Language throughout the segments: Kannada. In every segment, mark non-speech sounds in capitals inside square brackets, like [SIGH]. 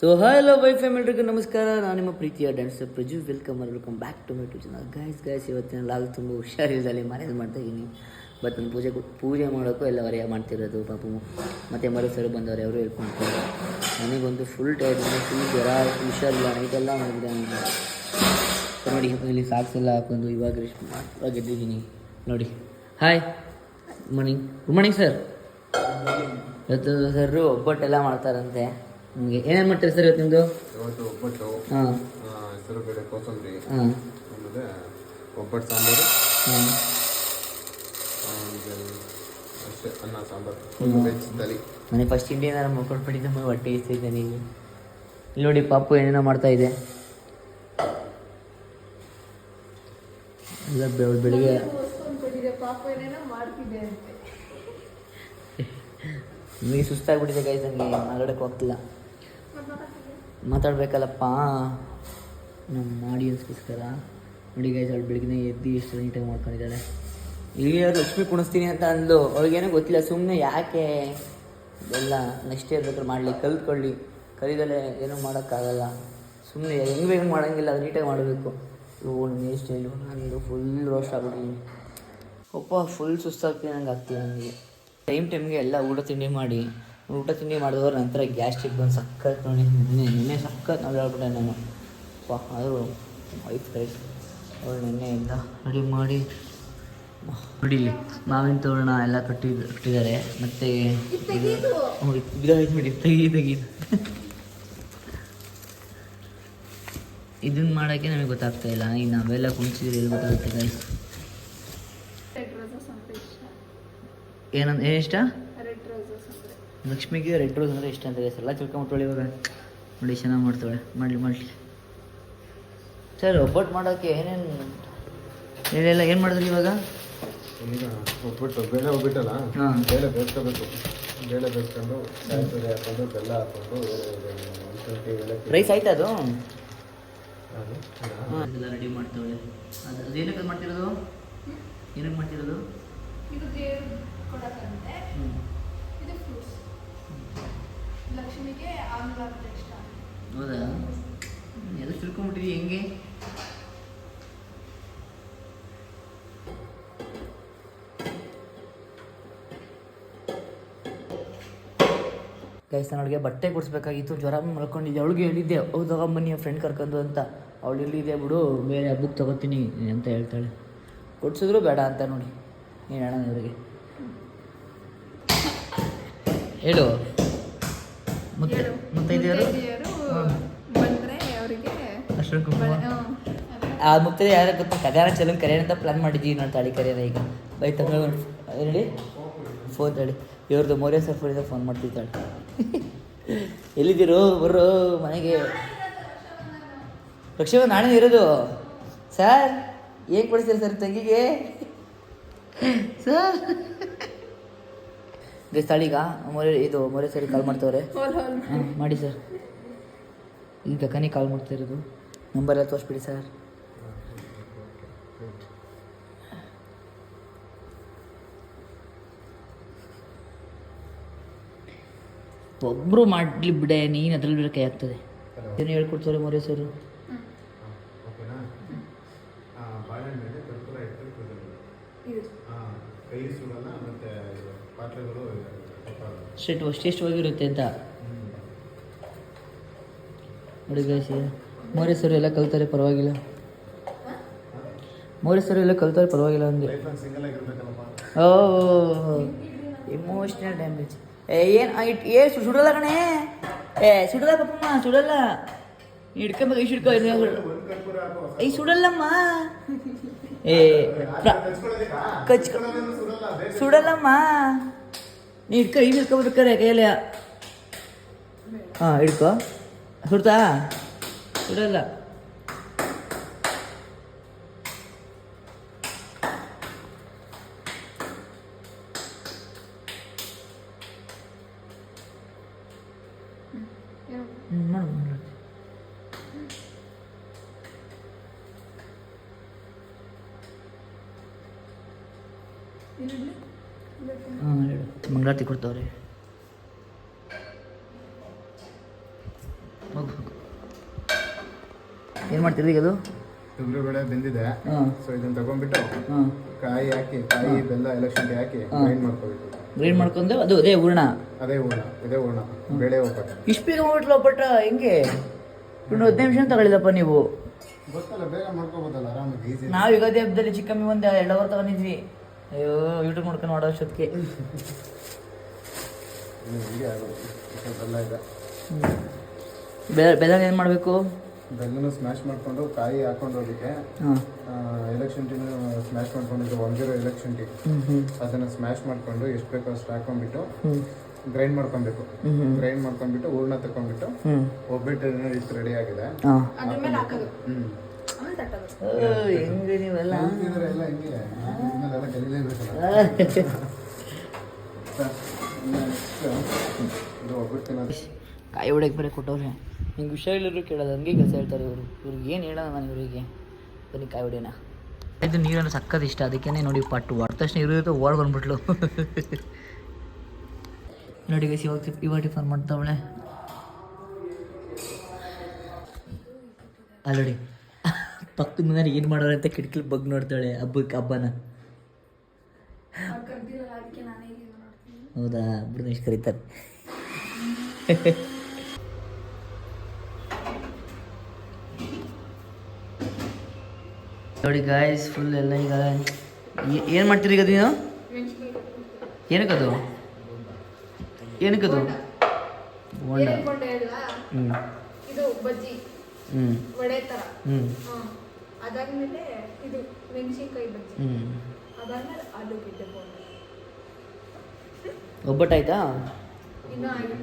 ಸೊ ಹಲೋ ಬೈ ಫ್ಯಾಮಿಲಿಗೂ ನಮಸ್ಕಾರ. ನಾನು ನಿಮ್ಮ ಪ್ರೀತಿಯ dancer Praju. Welcome welcome back to my to channel guys guys ಇವತ್ತಿನ ಲಾಗ್ ತುಂಬ ಹುಷಾರಿಲ್ಲದಲ್ಲಿ ಮನೇಲಿ ಮಾಡ್ತಾ ಇದ್ದೀನಿ ಬಟ್ ನಾನು ಪೂಜೆ ಪೂಜೆ ಮಾಡೋಕ್ಕೂ ಎಲ್ಲ ಹೊರೆಯ ಮಾಡ್ತಿರೋದು ಪಾಪು ಮತ್ತು ಮರು ಸರ್ ಬಂದವರು ಅವರು ಹೆಲ್ಪ್ ನನಗೊಂದು ಫುಲ್ ಟೈರ್ ಫುಲ್ ಜ್ವರ ಹುಷಾರಿಲ್ಲ. ನೈಟೆಲ್ಲ ಮಾಡಿದೆ ನಾನು. ನೋಡಿ, ಇಲ್ಲಿ ಸಾಕ್ಸ್ ಎಲ್ಲ ಹಾಕೊಂಡು ಇವಾಗ ರೆಸ್ಟ್ ಇವಾಗ ಎದ್ದಿದ್ದೀನಿ. ನೋಡಿ. Hi good morning good morning sir ಇವತ್ತು ಸರ್ ಒಬ್ಬಟ್ಟೆಲ್ಲ ಮಾಡ್ತಾರಂತೆ. ನಿಮಗೆ ಏನೇನು ಮಾಡ್ತೀರಿ ಸರ್ ಇವತ್ತು ನಿಮ್ಮದು ಇವತ್ತು ಒಬ್ಬಟ್ಟು ಹಾಂ. ಹೆಸರುಬೇಳೆ ಕೋಸಂಬರಿ ಹಾಂ. ಆಮೇಲೆ ಒಬ್ಬಟ್ಟು ಸಾಂಬಾರು ಅಷ್ಟೇ ಅನ್ನ ಸಾಂಬಾರು. ವೆಜ್ ತಲಿ. ನನಗೆ ಫಸ್ಟ್ ಇಂಡಿಯನ್ ನಾನು ಮಲ್ಕೊಂಡ್ಬಿಟ್ಟಿದ್ದೆ ಹೊಟ್ಟೆ ಇಸ್ತಿದ್ದೆ ನೀವು ಇಲ್ಲಿ ನೋಡಿ ಪಾಪು ಏನೇನೋ ಮಾಡ್ತಾ ಇದೆ. ಇಲ್ಲ ಬೆಳ ಬೆಳಿಗ್ಗೆ ನಿಮಗೆ ಸುಸ್ತಾಗ್ಬಿಟ್ಟಿದೆ ಗೈಸ್ ನನಗೆ ಮಾತಾಡೋಕ್ಕೆ ಹೋಗ್ತಿಲ್ಲ. ಮಾತಾಡ್ಬೇಕಲ್ಲಪ್ಪ. ನಮ್ಮ ಆಡಿಯನ್ಸ್ಗೋಸ್ಕರ ನೋಡಿ ಗೈಸ್ ಅವಳು ಬೆಳಗ್ಗೆ ಎದ್ದು ಎಷ್ಟು ನೀಟಾಗಿ ಮಾಡ್ಕೊಂಡಿದ್ದಾಳೆ. ಇಲ್ಲಿ ಲಕ್ಷ್ಮಿ ಕುಣಿಸ್ತೀನಿ ಅಂತ ಅಂದು ಅವ್ಳಿಗೇನೋ ಗೊತ್ತಿಲ್ಲ ಸುಮ್ಮನೆ ಯಾಕೆ? ಎಲ್ಲ ನೆಕ್ಸ್ಟ್ ಇಯರ್ ಬೇಕಾದ್ರೆ ಮಾಡಲಿ, ಕಲ್ತ್ಕೊಳ್ಳಿ. ಕಲಿದಲ್ಲೇ ಏನೂ ಮಾಡೋಕ್ಕಾಗಲ್ಲ. ಸುಮ್ಮನೆ ಹೆಂಗೆ ಬೇಗ ಮಾಡೋಂಗಿಲ್ಲ, ಅದು ನೀಟಾಗಿ ಮಾಡಬೇಕು. ಇವು ಹೇರ್ ಸ್ಟೈಲು ನಾನು ಫುಲ್ ರೋಸ್ಟ್ ಆಗ್ಬಿಟ್ಟಿದ್ದೀನಿ ಒಪ್ಪ ಫುಲ್ ಸುಸ್ತಾಗ್ತೀನಿ ನಂಗೆ. ಆಗ್ತೀನಿ ನನಗೆ ಟೈಮ್ ಟೈಮ್ಗೆ ಎಲ್ಲ ಊಟ ತಿಂಡಿ ಮಾಡಿ. ಊಟ ತಿಂಡಿ ಮಾಡಿದವ್ರ ನಂತರ ಗ್ಯಾಸ್ಟ್ರಿಕ್ ಬಂದು ಸಕ್ಕತ್ ನೋಡಿ ನಿನ್ನೆ ನಿನ್ನೆ ಸಕ್ಕತ್ ನಾವು ಹೇಳ್ಬಿಟ್ಟೆ ನಾನು. ಪಾ ಆದರೂ ವೈಫ್ ರೈಸ್ ಅವಳು ನಿನ್ನೆಯಿಂದ ರೆಡಿ ಮಾಡಿ ನೋಡಿ ಇಲ್ಲಿ ಮಾವಿನ ತೋರಣ ಎಲ್ಲ ಕಟ್ಟಿ ಕಟ್ಟಿದ್ದಾರೆ. ಮತ್ತು ಬಿಡಿ ತೆಗಿ ತೆಗೀದು ಇದನ್ನ ಮಾಡೋಕ್ಕೆ ನಮಗೆ ಗೊತ್ತಾಗ್ತಾ ಇಲ್ಲ. ಈಗ ನಾವೆಲ್ಲ ಕುಣಿಸಿದ್ರೆ ಎಲ್ಲಿ ಗೊತ್ತಾಗುತ್ತೆ ಏನಿಷ್ಟ ಏನಂತ ಏನು ಇಷ್ಟ ರೆಡ್ ರೋಸಸ್ ಅಂದ್ರೆ ಲಕ್ಷ್ಮಿಗೆ ರೆಡ್ ರೋಸ್ ಅಂದರೆ ಇಷ್ಟ ಅಂತ. ಎಲ್ಲ ತಿಳ್ಕೊಂಬಿಟ್ಟವಳು ಇವಾಗ. ನೋಡಿ ಚೆನ್ನಾಗಿ ಮಾಡ್ತಾಳೆ. ಮಾಡಲಿ ಮಾಡಲಿ. ಸರ್ ಒಬ್ಬಟ್ಟು ಮಾಡೋಕ್ಕೆ ಏನೇನು ಏನೆಲ್ಲ ಏನು ಮಾಡಿದ್ರಿ ಇವಾಗ? ಒಬ್ಬಟ್ಟು ಬೇಳೆ ಒಬ್ಬಿಟ್ಟಲ್ಲ? ಹಾಂ. ಬೇಳೆ ಬೇಯಿಸ್ಕೋಬೇಕು. ಬೇಳೆ ಬೇಯಿಸ್ಕೊಂಡು ಸಾಯಿಸೋದೆ ಹಾಕೊಂಡು ಬೆಲ್ಲ ಹಾಕೊಂಡು ರೈಸ್ ಆಯ್ತಾ ಅದು? ಎಲ್ಲ ರೆಡಿ ಅದು ಅದೇನಕ್ಕೆ ಮಾಡ್ತಿರೋದು? ಏನಕ್ಕೆ ಮಾಡ್ತಿರೋದು ಇದು ದೇವ್ರು ಕೊಡಕ್ಕಂತೆ ಹ್ಞೂ ಇದು ಫ್ರೂಟ್ಸ್ ಲಕ್ಷ್ಮಿಗೆ ಆಮ್ಲ ಅಂತ ಇಷ್ಟ ಹೌದಾ? ಎಲ್ಲ ತಿಳ್ಕೊಂಬಿಟ್ಟಿದ್ವಿ ಹೆಂಗೆ? ಗೈಸ್ ನಾನು ಅವಳಿಗೆ ಬಟ್ಟೆ ಕೊಡಿಸ್ಬೇಕಾಗಿತ್ತು. ಜ್ವರ ಮಲ್ಕೊಂಡಿದ್ದೆ ಅವಳಿಗೆ ಹೇಳಿದ್ದೆ ತಗೊಂಬನ್ನಿ ಅವ್ರ ಫ್ರೆಂಡ್ ಕರ್ಕೊಂಡು ಅಂತ. ಅವಳು ಇಲ್ಲಿದೆ ಬಿಡು, ಬೇರೆ ಹಬ್ಬಕ್ಕೆ ತಗೋತೀನಿ ಅಂತ ಹೇಳ್ತಾಳೆ. ಕೊಡ್ಸಿದ್ರು ಬೇಡ ಅಂತ ನೋಡಿ. ಏನು ಹೇಳೋಣ ಅವರಿಗೆ ಹೇಳು. ಮುತ್ತ ಮುತ್ತೈದೆಯರು ಬಂದ್ರೆ ಅವರಿಗೆ ಅಶ್ವಿನ್ ಕುಮಾರ್ ಆ ಮುತ್ತೈದೆ ಯಾರ ಗೊತ್ತಾ? ಕಲ್ಯಾಣ ಚಲನ್ ಕರೆಯೋಣ ಅಂತ ಪ್ಲಾನ್ ಮಾಡಿದ್ದೀವಿ ನಾನು ತಾಳಿ ಕರೆಯೋಣ ಈಗ. ಬೈ ತಮ್ಮ ಹೇಳಿ ಫೋನ್ ಹೇಳಿ ಇವ್ರದ್ದು ಮೋರ್ಯ ಸಫರಿಂದ ಫೋನ್ ಮಾಡ್ತಿದ್ದಾಳೆ ಎಲ್ಲಿದ್ದೀರು ಬರ್ರು ಮನೆಗೆ. ರಕ್ಷಕ ನಾಳೆ ಇರೋದು. ಸರ್ ಏನು ಕೊಡಿಸ್ತೀರಿ ಸರ್ ತಂಗಿಗೆ? ಸರ್. ಗೈಸ್ ಸ್ಥಳೀಗ ಮೊರೆ ಇದು ಮೊರೆ ಸರಿ ಕಾಲ್ ಮಾಡ್ತವ್ರೆ. ಮಾಡಿ ಸರ್. ಈಗ ಕನಿ ಕಾಲ್ ಮಾಡ್ತಾ ಇರೋದು. ನಂಬರ್ ಎಲ್ಲ ತೋರಿಸ್ಬಿಡಿ ಸರ್. ಒಬ್ಬರು ಮಾಡಲಿ ಬಿಡೆ ನೀನು ಅದ್ರಲ್ಲಿ ಬಿಡೋ ಕೈ ಆಗ್ತದೆ. ಏನು ಹೇಳ್ಕೊಡ್ತಾರೆ ಮೊರೆ ಸರ್ ಓಕೆನಾ ಆ, ಬಾಳೆಹಣ್ಣು ಕರ್ಪೂರ ಇಟ್ಟು ಕುದಿಯೋದು. ಇದು ಆ, ಕೈ ಸುಡಲ್ಲ ಮತ್ತೆ ಇದು ಪಾತ್ರೆಗಳು ಸ್ಟೇಟ್ ಹೋಗಿರುತ್ತೆ ಅಂತ. ನೋಡಿ ಗಾಯ್ಸಿ ಮೋರೇಶ್ವರ ಎಲ್ಲ ಕಲ್ತಾರೆ ಪರವಾಗಿಲ್ಲ. ಮೋರೇಶ್ವರ ಎಲ್ಲ ಕಲ್ತಾರೆ ಪರವಾಗಿಲ್ಲ ಅಂದ್ರೆ ಓ ಇಮೋಷ್ನಲ್ ಡ್ಯಾಮೇಜ್ ಏ ಏನು ಏ ಸುಡಲ್ಲ ಕಣೆ. ಏ ಸುಡಲ್ಲ ಪಪ್ಪಮ್ಮ ಸುಡಲ್ಲ ಹಿಡ್ಕೊಂಬೇಕು ಐಸ್ ಹಿಡ್ಕೊ ಐ ಸುಡಲ್ಲಮ್ಮ ಏ ಪ್ರ- ಕಚ್ ಸುಡಲ್ಲ ಸುಡಲ್ಲಮ್ಮ ನೀ ಹಿಡ್ಕೊ ಐಸ್ ಹಿಡ್ಕೊಬಿಡ್ತಾರೆ ಕೈಯಲ್ಲಿ ಹಾಂ ಹಿಡ್ಕೊ ಸುಡ್ತಾ ಸುಡಲ್ಲ ಏನು? ಹ್ಞೂ ಮಾಡು ಮಾಡು. ಇಲ್ಲಿಡ್ಲಿ? ಇಲ್ಲ, ಹಾಂ ಹೇಳು. ಮಂಗಳಾರತಿ ಕೊಡ್ತಾವ್ರೆ. ಏನು ಮಾಡ್ತೀರಿ ಈಗ ಅದು? ಬೇಳೆ ಬೆಂದಿದೆ. ಸೊ ಇದನ್ನ ತಗೊಂಡ್ಬಿಟ್ಟು ಕಾಯಿ ಹಾಕಿ ಕಾಯಿ ಬೆಲ್ಲ ಎಲ್ಲ ಶುಂಠಿ ಹಾಕಿ. ಗ್ರೈಂಡ್ ಮಾಡ್ಕೋಬೇಕು. ಗ್ರೈಂಡ್ ಮಾಡ್ಕೊಂಡು ಅದು ಅದೇ ಹೂರ್ಣ? ಅದೇ ಹೂರ್ಣ ಇದೇ ಹೂರ್ಣ. ಬೇಳೆ ಒಬ್ಬಟ್ಟು. ಇಷ್ಟು ಬೇಗ ಹೋಗ್ಬಿಟ್ಲ ಒಬ್ಬಟ್ಟ ಹೆಂಗೆ? ಇನ್ನು ಹದಿನೈದು ನಿಮಿಷ ತಗೊಳ್ಳಿಲ್ಲಪ್ಪ ನೀವು. ಗೊತ್ತಲ್ಲ ಬೇಗ ಮಾಡ್ಕೋಬೋದಲ್ಲ ಆರಾಮಾಗಿ ನಾವು ಯುಗಾದಿ ಹಬ್ಬದಲ್ಲಿ ಚಿಕ್ಕಮ್ಮಿ ಒಂದು ಎರಡು ಅವರ್ ತಗೊಂಡಿದ್ವಿ. ಅಯ್ಯೋ ಯೂಟ್ಯೂಬ್ ನೋಡ್ಕೊಂಡು ಮಾಡೋ ಅಷ್ಟೊತ್ತಿಗೆ. ಬೆಲ್ಲ ಬೆಲ್ಲ ಏನು ಮಾಡಬೇಕು? ಬೆಲ್ಲನ ಸ್ಮ್ಯಾಶ್ ಮಾಡಿಕೊಂಡು ಕಾಯಿ ಹಾಕೊಂಡು ಅದಕ್ಕೆ ಎಲೆಕ್ಷನ್ ಟೀನ ಸ್ಮ್ಯಾಶ್ ಮಾಡ್ಕೊಂಡಿದ್ದು ಒಂದಿರೋ ಜೀರೋ ಎಲೆಕ್ಷನ್ ಹ್ಞೂ ಅದನ್ನು ಸ್ಮ್ಯಾಶ್ ಮಾಡಿಕೊಂಡು ಎಷ್ಟು ಬೇಕೋ ಅಷ್ಟು ಹಾಕೊಂಡ್ಬಿಟ್ಟು ಗ್ರೈಂಡ್ ಮಾಡ್ಕೊಬೇಕು ಹ್ಞೂ ಹ್ಞೂ ಗ್ರೈಂಡ್ ಮಾಡ್ಕೊಂಡ್ಬಿಟ್ಟು ಹೂರ್ಣ ತಗೊಂಡ್ಬಿಟ್ಟು ಹ್ಞೂ ಒಬ್ಬಟ್ಟು ಇತ್ತು ರೆಡಿ ಆಗಿದೆ. ಹಾಂ. ಹೆಂಗೆ ನೀವೆಲ್ಲ? ಕಾಯಿ ಹೊಡೆಗೆ ಬರೀ ಕೊಟ್ಟವ್ರೆ. ನಿಂಗೆ ವಿಷಯ ಇಲ್ಲರೂ ಕೇಳೋದು ಹಂಗೆ ಕೆಲಸ ಹೇಳ್ತಾರೆ ಇವರು. ಇವ್ರಿಗೆ ಏನು ಹೇಳೋಣ ನಾನು ಇವರಿಗೆ? ಬನ್ನಿ ಕಾಯಿ ಹೊಡೆಯೋಣ. ಇದು ನೀರನ್ನು ಸಕ್ಕದ ಇಷ್ಟ ಅದಕ್ಕೇ ನೋಡಿ ಪಟ್ಟು ಹೊಡೆದ ತಕ್ಷಣ ಇರೋದು ಓಡ್ ಬಂದ್ಬಿಟ್ಲು. ನೋಡಿ ಗೈಸ್ ಇವಾಗ ಇವಾಗ ಟಿಫನ್ ಮಾಡ್ತಾವಳೆ. ಅಲ್ಲೋಡಿ. ಪಕ್ಕದ ಮನೆಯವ್ರು ಏನು ಮಾಡೋರು ಅಂತ ಕಿಟಕಿಲಿ ಬಗ್ ನೋಡ್ತಾಳೆ ಹಬ್ಬಕ್ಕೆ ಹಬ್ಬನ. ಹೌದಾ? ಬಿಡು ಎಷ್ಟು ಕರೀತಾರೆ. ನೋಡಿ ಗಾಯ್ಸ್ ಫುಲ್ ಎಲ್ಲ ಈಗ ಏನು ಮಾಡ್ತೀರಿ ಈಗ ಅದು ನೀನು ಏನಕ್ಕದು? ಏನಕ್ಕದು ಬೋಂಡ ಹ್ಞೂ ಹ್ಞೂ ಹ್ಞೂ ಹ್ಮ್. ಅದಾದ್ಮೇಲೆ ಇದು ಮೆಣಸಿನ್ಕಾಯಿ ಬಜ್ಜಿ. ಅದಾದ್ಮೇಲೆ ಆಲೂಗೆಡ್ಡೆ ಬೋಂಡ ಒಬ್ಬಟ್ಟಾಯ್ತಾ? ಇನ್ನೂ ಆಗಿಲ್ಲ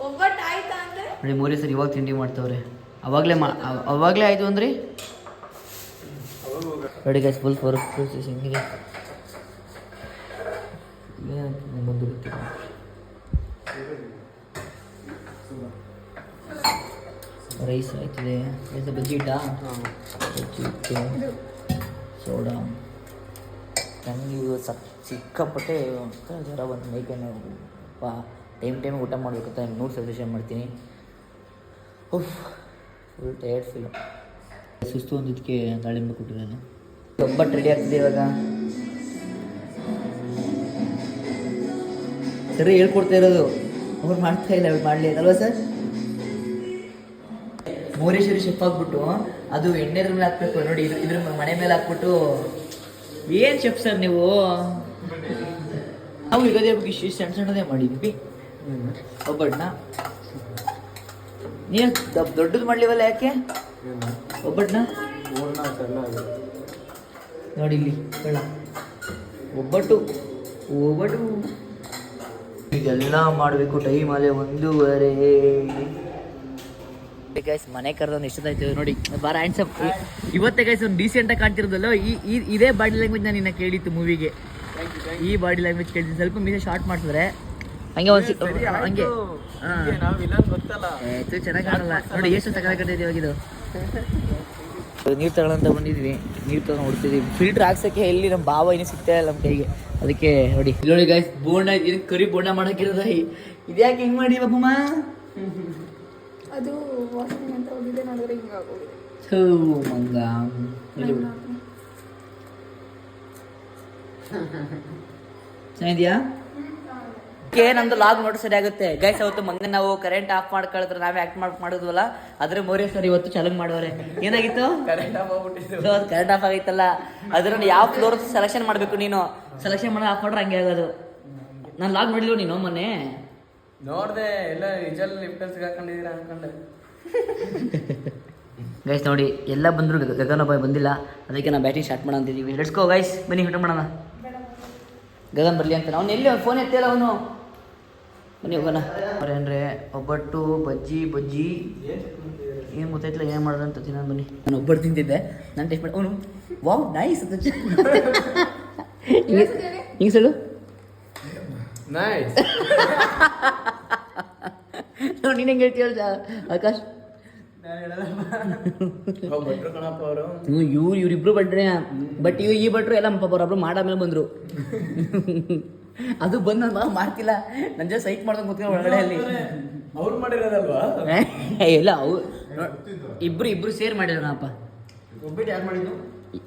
ಒಬ್ಬಟ್ಟು ಆಯ್ತಾ ಅಂದ್ರೆ? ನೋಡಿ ಮೂರೇ ಸರ್ ಇವಾಗ ತಿಂಡಿ ಮಾಡ್ತಾವ್ರೆ. ಅವಾಗಲೇ ಮಾ ಅವ್- ಅವಾಗಲೇ ಆಯಿತು ಅಂದ್ರಿ? ನೋಡಿ ಗೈಸ್ ಫುಲ್ ಫೋರ್ ಪ್ರೊಸೆಸ್ ಹೆಂಗಿದೆ ಏನಾಯ್ತು ಬಂದು ಗೊತ್ತಿಲ್ಲ ರೈಸ್ ಆಯ್ತಿದೆ. ರೈಸ್ ಬಜ್ಜಿ ಇಟ್ಟಾ? ಬಜ್ಜಿ ಇಟ್ಟು ಸೋಡಾ. ನನಗೆ ಇವತ್ತು ಸಕ್ ಸಿಕ್ಕಾಪಟ್ಟೆ ಜ್ವರ ಬಂತು. ಮೈಕೈನ ಪಾ ಟೈಮ್ ಟೈಮ್ ಊಟ ಮಾಡಬೇಕಂತ ಅಂತ ನೂರು ಸಜೆಷನ್ ಮಾಡ್ತೀನಿ. ಉಫ್ ಫುಲ್ ಟಯರ್ಡ್ ಫೀಲು ಸುಸ್ತು ಒಂದಿದ್ದಕ್ಕೆ ದಾಳಿಂಬೆ ಕೊಟ್ಟಿದ್ದಾನೆ. ಒಬ್ಬಟ್ಟು ರೆಡಿ ಆಗ್ತಿದೆ ಇವಾಗ. ಸರಿ ಹೇಳ್ಕೊಡ್ತಾ ಇರೋದು. ಅವ್ರು ಮಾಡ್ತಾ ಇಲ್ಲ ಅವ್ರು ಮಾಡಲಿ. ಅಲ್ವಾ ಸರ್? ಮೋರೇಶ್ವರಿ ಶೆಫ್ ಹಾಕ್ಬಿಟ್ಟು ಅದು ಎಣ್ಣೆದ್ರ ಮೇಲೆ ಹಾಕ್ಬೇಕು. ನೋಡಿ ಇದ್ರ ಮನೆ ಮೇಲೆ ಹಾಕ್ಬಿಟ್ಟು ಏನು ಶೆಫ್ ಸರ್ ನೀವು? ನಾವು ಯುಗಾದಿ ಹಬ್ಬಕ್ಕೆ ಇಷ್ಟು ಸಣ್ಣ ಸಣ್ಣದೇ ಮಾಡಿದ್ವಿ. ಒಬ್ಬಟ್ಟನ್ನ ನೀವು ದೊಡ್ಡದು ಮಾಡ್ಲಿವಲ್ಲ ಯಾಕೆ? ಒಬ್ಬಟ್ಟನ್ನ ನೋಡಿ ಇಲ್ಲಿ ಬೇಡ ಒಬ್ಬಟ್ಟು. ಒಬ್ಬಟ್ಟು. ಇದೆಲ್ಲ ಮಾಡಬೇಕು ಟೈಮ್ ಅಲ್ಲೇ ಒಂದೂವರೆ. ಗೈಸ್ ಮನೆ ಕರೆದೊಂದು ಎಷ್ಟೊತ್ತಾಯ್ತು ನೋಡಿ ಬಾರ ಹ್ಯಾಂಡ್ಸಮ್ ಇವತ್ತೇ ಗೈಸ್ ಒಂದು ಡೀಸೆಂಟಾಗಿ ಕಾಣ್ತಿರೋದಲ್ಲ ಈ ಇದೇ ಬಾಡಿ ಲ್ಯಾಂಗ್ವೇಜ್ ನಾನು ನಿನ್ನ ಕೇಳಿತ್ತು ಮೂವಿಗೆ ಈ ಬಾಡಿ ಲ್ಯಾಂಗ್ವೇಜ್ ಕೇಳಿದ್ದೀನಿ ಸ್ವಲ್ಪ ಮೀಸೆ ಶಾರ್ಟ್ ಮಾಡಿಸಿದ್ರೆ ಹಂಗೆ ಒಂದು ಹಂಗೆ. ಹೆಚ್ಚು ಚೆನ್ನಾಗಿ ಕಾಣಲ್ಲ. ನೋಡಿ ಎಷ್ಟು ಸಕಾಲ [LAUGHS] ಇವಾಗಿದು ನೀರು ತಗೊಳ್ಳಂತ ಬಂದಿದ್ವಿ. ನೀರು ತಗೊಂಡು ಹೊಡ್ತಿದ್ವಿ. ಫಿಲ್ಟರ್ ಹಾಕ್ಸಕ್ಕೆ ಎಲ್ಲಿ ನಮ್ಮ ಭಾವ ಇನ್ನೂ ಸಿಗ್ತಾ ಇಲ್ಲ ನಮ್ಮ ಕೈಗೆ. ಅದಕ್ಕೆ ನೋಡಿ. ಇಲ್ಲಿ ನೋಡಿ ಗಾಯ್ಸ್ ಬೋಂಡ ಏನು ಕರಿ ಬೋಂಡ ಮಾಡಕ್ಕಿರೋದ ಇದ್ಯಾಕೆ ಹಿಂಗೆ ಮಾಡಿ ಬಾಬಮ್ಮ [LAUGHS] ಅದು ವಾಷಿಂಗ್ ಅಂತ ಹೋಗಿದೆ ನೋಡಿದ್ರೆ ಮಂಗ. ಚೆನ್ನಾಗಿದ್ಯಾ? ಓಕೆ ನಮ್ದು ಲಾಗ್ ನೋಡಿ ಸರಿ ಆಗುತ್ತೆ. ಗೈಸ್ ಅವತ್ತು ಮಂಗ ನಾವು ಕರೆಂಟ್ ಆಫ್ ಮಾಡ್ಕೊಳಿದ್ರೆ ನಾವೇ ಆಕ್ಟ್ ಮಾಡಿ ಮಾಡಿದ್ವಲ್ಲ? ಅದ್ರ ಮೋರೆ ಸರ್ ಇವತ್ತು ಚಾಲೆಂಜ್ ಮಾಡೋರೆ ಏನಾಗಿತ್ತು? ಕರೆಂಟ್ ಆಫ್ ಆಗಿತ್ತಲ್ಲ ಅದ್ರಲ್ಲಿ ಯಾವ ಫ್ಲೋರ್ ಸೆಲೆಕ್ಷನ್ ಮಾಡಬೇಕು ನೀನು? ಸೆಲೆಕ್ಷನ್ ಮಾಡಿ ಆಫ್ ಮಾಡ್ರೆ ಹಂಗೆ ಆಗೋದು. ನಾನು ಲಾಗ್ ಮಾಡಿಲ್ವ ನೀನು ಮೊನ್ನೆ? ನೋಡ್ದೆ ಎಲ್ಲ ನಿಜಲ್ ಲಿಫ್ಟಲ್ಲಿ ಸಿಗಾಕೊಂಡಿದ್ದೀರಾ ಅನ್ಕೊಂಡೆ. [LAUGHS] ಗೈಸ್ ನೋಡಿ ಎಲ್ಲ ಬಂದರು ಗಗನ ಬಾಯ್ ಬಂದಿಲ್ಲ. ಅದಕ್ಕೆ ನಾವು ಬ್ಯಾಟಿಂಗ್ ಸ್ಟಾರ್ಟ್ ಮಾಡೋಣ ಅಂತಿದ್ದೀವಿ ಲೆಟ್ಸ್ ಗೋ ಗೈಸ್ ಬನ್ನಿ ಹಿಟ್ ಮಾಡೋಣ. ಗಗನ್ ಬರಲಿ ಅಂತ. ಅವ್ನು ಎಲ್ಲಿ ಫೋನ್ ಎತ್ತಿಲ್ಲ ಅವನು. ಬನ್ನಿ ಹೋಗೋಣ. ಅವ್ರೇನ್ರೆ ಒಬ್ಬಟ್ಟು ಬಜ್ಜಿ ಬಜ್ಜಿ. ಏನು ಗೊತ್ತಾಯ್ತಿಲ್ಲ ಏನು ಮಾಡೋದು ಅಂತ ತಿನ್ನೋದು ಬನ್ನಿ. ನಾನು ಒಬ್ಬರು ತಿಂತಿದ್ದೆ. ನಾನು ಟೇಸ್ಟ್ ಮಾಡಿ ಅವನು ವಾವ್ ನೈಸ್ ಅಂತ [LAUGHS] ಹಿಂಗೆ ಸಳು ನೈಸ್ [LAUGHS] ನೀನು ಹೆಂಗೆ ಹೇಳ್ತೀಯ ಹೇಳ್ದ ಆಕಾಶ್? ಭಟ್ರು ಕಣಪ್ಪ ಅವರು. ಹ್ಞೂ ಇವ್ರು ಇವ್ರಿಬ್ರು ಬಟ್ರೆ ಬಟ್ ಇವ್ ಈ ಭಟ್ರು ಎಲ್ಲ ಪಾಪ ಮಾಡ ಮಾಡಾದ್ಮೇಲೆ ಬಂದರು. ಅದು ಬಂದ ನಾನು ಮಾಡ್ತಿಲ್ಲ. ನನ್ನ ಜೊತೆ ಸೈಟ್ ಮಾಡ್ದಂಗೆ ಕೂತ್ಕೊಂಡು ಒಳಗಡೆ ಅಲ್ಲಿ. ಅವ್ರು ಮಾಡಿರೋದಲ್ವಾ? ಇಲ್ಲ ಅವ್ ಇಬ್ರು ಇಬ್ರು ಸೇರ್ ಮಾಡಿರೋಣಪ್ಪ ಒಬ್ಬಟ್ಟು ಯಾರು ಮಾಡಿದ್ದು?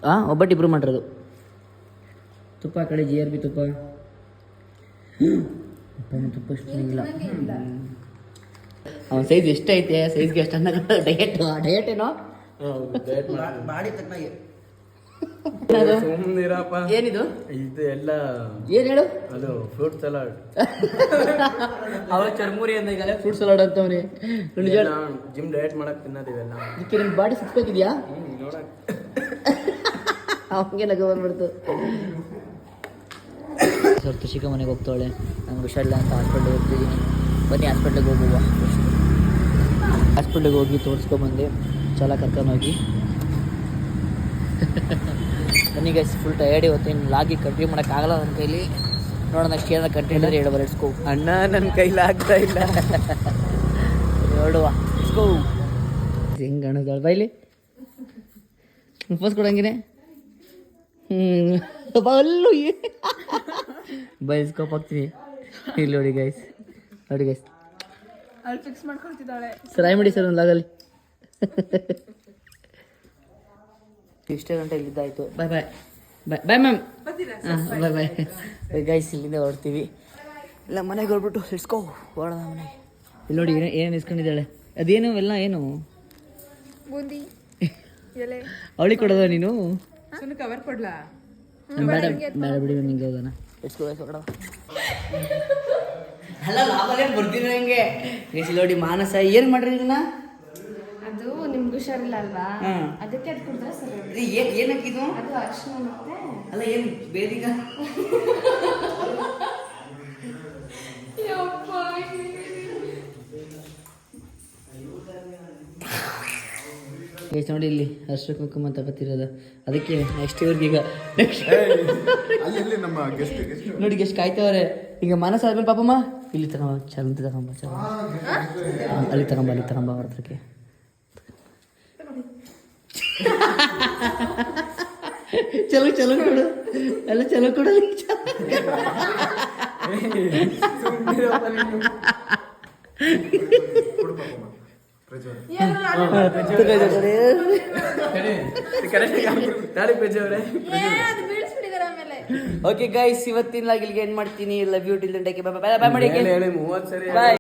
ಹಾಂ ಒಬ್ಬಟ್ಟು ಇಬ್ರು ಮಾಡಿರೋದು. ತುಪ್ಪ ಕಡೆ ಜಿ ಆರ್ ಬಿ ತುಪ್ಪ. ತುಪ್ಪ ಇಷ್ಟ ಇಲ್ಲ. ಅವನ ಸೈಜ್ ಎಷ್ಟೈತೆ? ಸೈಜ್ಗೆ ಎಷ್ಟು ಅನ್ನ ಡಯಟ್ ಡಯಟ್ ಏನೋ? ಬಾಡಿ ತಕ್ಕನಾಗೆ ಸುಮ್ಮನಿರಪ್ಪ ಏನಿದು? ಇದು ಎಲ್ಲ ಏನ್ ಹೇಳು? ಅದು ಫ್ರೂಟ್ ಸಲಾಡ್ [LAUGHS] ಅವ ಚರ್ಮುರಿ ಅಂದಾಗಲ್ಲ ಫ್ರೂಟ್ ಸಲಾಡ್ ಅಂತವ್ರಿ ನಿಜ ಜಿಮ್ ಡಯಟ್ ಮಾಡಕ್ ತಿನ್ನೋದಿವೆಲ್ಲ ಇದಕ್ಕೆ ನಿನ್ನ ಬಾಡಿ ಸಿಕ್ಬೇಕಿದ್ಯಾ ನೋಡಕ್. [LAUGHS] ಅವಂಗೆ ನಗು ಬಂದ್ಬಿಡ್ತು. ಸ್ವಲ್ಪ ತುಷಿಕ ಮನೆಗೆ ಹೋಗ್ತಾಳೆ ನಂಗೆ ಹುಷಾರಿಲ್ಲ ಅಂತ ಹಾಸ್ಪಿಟ್ಲ್ ಹೋಗ್ತಿದ್ದೀನಿ ಬನ್ನಿ ಹಾಸ್ಪಿಟ್ಲಿಗೆ ಹೋಗುವ. ಹಾಸ್ಪಿಟ್ಲಿಗೆ ಹೋಗಿ ತೋರಿಸ್ಕೊಂಬಂದೆ ಚಲ ಕರ್ಕೊಂಡೋಗಿ ಬನ್ನಿ ಗೈಸ್ ಫುಲ್ ಟಯರ್ಡ್ ಇವತ್ತು ಇನ್ನು ಲಾಗಿ ಕಂಟಿನ್ಯೂ ಮಾಡೋಕ್ಕಾಗಲ್ಲ ನನ್ನ ಕೈಲಿ. ನೋಡೋಣ ನೆಕ್ಸ್ಟ್ ಏನಾರ ಕಂಟೆಂಟ್ ಅಂದರೆ ಹೇಳುವ ಅಣ್ಣ ನನ್ನ ಕೈಲಿ ಆಗ್ತಾ ಇಲ್ಲ. ನೋಡುವ ಇಸ್ಕೋ ಹೆಂಗೆ ಅಣ್ಣದ ಬೈಲಿ ವಾಪಸ್ ಕೊಡಂಗಿನೇ? ಹ್ಞೂ ಅಲ್ಲೂ ಬೈಸ್ಕೋಪ್ ಹಾಕ್ತೀನಿ. ಇಲ್ಲಿ ನೋಡಿ ಗೈಸ್ ನೋಡಿ ಗೈಸ್ ಅಲ್ಲಿ ಫಿಕ್ಸ್ ಮಾಡ್ಕೊಳ್ತಿದ್ದಾಳೆ. ಸರ್ ಆಯ್ ಮಾಡಿ ಸರ್ ಒಂದು ಲಾಗಲ್ಲಿ. ಇಷ್ಟೇ ಗಂಟೆ ಇಲ್ಲಿದ್ದಾಯ್ತು ಬಾಯ್ ಬಾಯ್ ಬಾಯ್ ಬಾಯ್ ಮ್ಯಾಮ್ ಹಾಂ ಬಾಯ್ ಬಾಯ್ ಗೈಸ್ ಇಲ್ಲಿಂದ ಹೊರಡ್ತೀವಿ. ಇಲ್ಲ ಮನೆಗೆ ಹೊರಡ್ಬಿಟ್ಟು ಇಸ್ಕೋ ಹೊರಡ ಮನೆಗೆ. ಇಲ್ಲಿ ನೋಡಿ ಏನೋ ಏನು ಇಸ್ಕೊಂಡಿದ್ದಾಳೆ? ಅದೇನು ಎಲ್ಲ ಏನು? ಬೂಂದಿ ಎಲೆ. ಅವಳಿಗೆ ಕೊಡೋದ ನೀನು? ಸುಮ್ಮನೆ ಕವರ್ ಕೊಡ್ಲಾ? ಬೇಡ ಬೇಡ ಬಿಡಿ ನಿಂಗೆ ಹೋಗೋಣ. ಇಟ್ಸ್ಕೋ ಗೈಸ್ ಹೊರಡ ಅಲ್ಲ ಲಾಭಲ್ಲೇ ಬರ್ತೀನಿ ನಂಗೆ ಗೈಸ್ ನೋಡಿ ಮಾನಸ ಏನು ಮಾಡ್ರಿ ಇದನ್ನ? ಅದು ನಿಮ್ಗೆ ಹುಷಾರಿಲ್ಲ ಅಲ್ವಾ. ಅದಕ್ಕೆ ಅದು ಕುಡಿದ್ರೆ ಸರಿ ಇದು ಏನ್ ಏನಕ್ಕಿದು ಅದು ಅರ್ಶಿನ ಮತ್ತೆ ಅಲ್ಲ ಏನು ಬೇದಿಗ? ಗೈಸ್ ನೋಡಿ ಇಲ್ಲಿ ಅರ್ಶ ಕುಂಕುಮ ತಗೋತಿರೋದು ಅದಕ್ಕೆ ನೆಕ್ಸ್ಟ್ ಇವ್ರಿಗೆ ಈಗ ನೆಕ್ಸ್ಟ್ ನೋಡಿ ಗೆಸ್ಟ್ ಕಾಯ್ತವ್ರೆ. ಈಗ ಮನಸ್ಸಾದ್ಮೇಲೆ ಪಾಪಮ್ಮ? ಇಲ್ಲಿ ತಗೊಂಬ ಚಲಂತ ತಗೊಂಬ ಚಲ ಅಲ್ಲಿ ತಗೊಂಬ ಅಲ್ಲಿ ತಗೊಂಬ ಅವ್ರ ಹತ್ರಕ್ಕೆ ಚಲೋ ಚಲೋ ಕೊಡು ಎಲ್ಲ ಚಲೋ ಕೊಡು ತಾಳಿ ಪೇಜ್ ಓಕೆ ಗೈಸ್ ಇವತ್ತಿನ ಇಲ್ಲಿಗೆ ಏನ್ ಮಾಡ್ತೀನಿ. Love you till bye bye ಮಾಡಿ ಹೇಳಿ ಹೇಳಿ ಮೂವತ್ತು ಸರಿ ಬಾಯ್